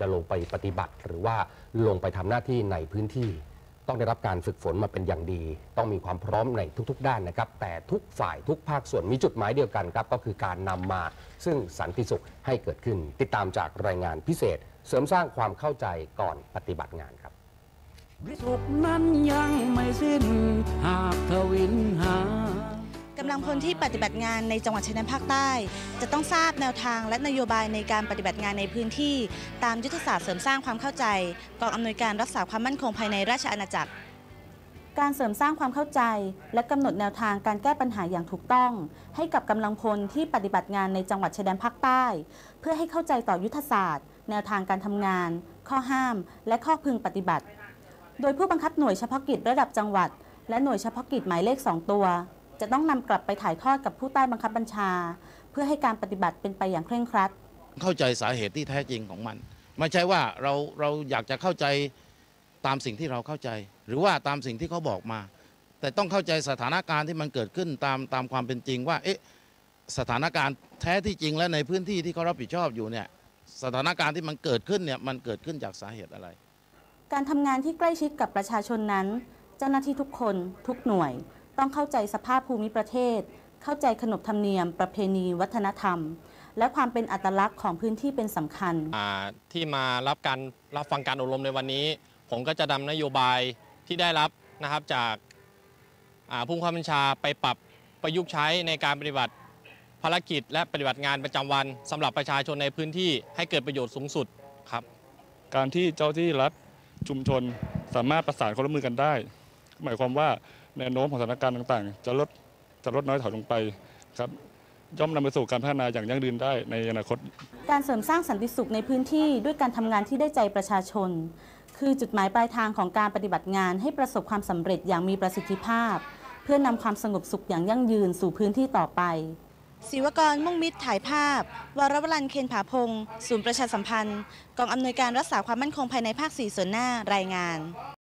จะลงไปปฏิบัติหรือว่าลงไปทำหน้าที่ในพื้นที่ ต้องได้รับการฝึกฝนมาเป็นอย่างดี ต้องมีความพร้อมในทุก ๆ ด้านนะครับ แต่ทุกฝ่ายทุกภาคส่วนมีจุดหมายเดียวกันครับ ก็คือการนำมา ซึ่งสันติสุขให้เกิดขึ้น ติดตามจากรายงานพิเศษ เสริมสร้างความเข้าใจก่อนปฏิบัติงานครับสุขนั้นยังไม่สิ้นหากทวินหาำลังพลที่ปฏิบัติงานในจังหวัดชายแดนภาคใต้ จะต้องทราบแนวทางและนโยบายในการปฏิบัติงานในพื้นที่ ตามยุทธศาสตร์เสริมสร้างความเข้าใจกองอำนวยการรักษาความมั่นคงภายในราชอาณาจักร การเสริมสร้างความเข้าใจ และกำหนดแนวทางการแก้ปัญหาอย่างถูกต้อง ให้กับกำลังพลที่ปฏิบัติงานในจังหวัดชายแดนภาคใต้ เพื่อให้เข้าใจต่อยุทธศาสตร์ แนวทางการทำงาน ข้อห้าม และข้อพึงปฏิบัติ โดยผู้บังคับหน่วยเฉพาะกิจระดับจังหวัด และหน่วยเฉพาะกิจหมายเลข 2 ตัว จะต้องนำกลับไปถ่ายทอดกับผู้ใต้บังคับบัญชา เพื่อให้การปฏิบัติเป็นไปอย่างเคร่งครัด เข้าใจสาเหตุที่แท้จริงของมัน ไม่ใช่ว่าเราเราอยากจะเข้าใจตามสิ่งที่เราเข้าใจ หรือว่าตามสิ่งที่เขาบอกมา แต่ต้องเข้าใจสถานการณ์ที่มันเกิดขึ้นตามตามความเป็นจริงว่าเอ๊ะสถานการณ์แท้ที่จริงและในพื้นที่ที่เขารับผิดชอบอยู่เนี่ยสถานการณ์ที่มันเกิดขึ้นเนี่ยมันเกิดขึ้นจากสาเหตุอะไร การทำงานที่ใกล้ชิดกับประชาชนนั้น เจ้าหน้าที่ทุกคนทุกหน่วย ต้องเข้าใจสภาพภูมิประเทศ เข้าใจขนบธรรมเนียม ประเพณี วัฒนธรรม และความเป็นอัตลักษณ์ของพื้นที่เป็นสำคัญอ่าที่มารับการรับฟังการอบรมในวันนี้ ผมก็จะนำนโยบายที่ได้รับนะครับจากอ่าผู้บังคับบัญชาไปปรับประยุกต์ใช้ในการปฏิบัติภารกิจ และปฏิบัติงานประจำวันสำหรับประชาชนในพื้นที่ให้เกิดประโยชน์สูงสุดครับ การที่เจ้าที่รัฐชุมชนสามารถประสานความร่วมมือกันได้ หมายความว่า แนวโน้มของสถานการณ์ต่างๆ จะลดจะลดน้อยถอยลงไปครับย่อมนำไปสู่การพัฒนาอย่างยั่งยืนได้ในอนาคต การเสริมสร้างสันติสุขในพื้นที่ด้วยการทำงานที่ได้ใจประชาชน คือจุดหมายปลายทางของการปฏิบัติงานให้ประสบความสำเร็จอย่างมีประสิทธิภาพ เพื่อนำความสงบสุขอย่างยั่งยืนสู่พื้นที่ต่อไปศิวกรมุ่งมิตรถ่ายภาพ วรวรันเคนผาพงศ์ศูนย์ประชาสัมพันธ์ กองอำนวยการรักษาความมั่นคงภายในภาค 4 ส่วนหน้ารายงาน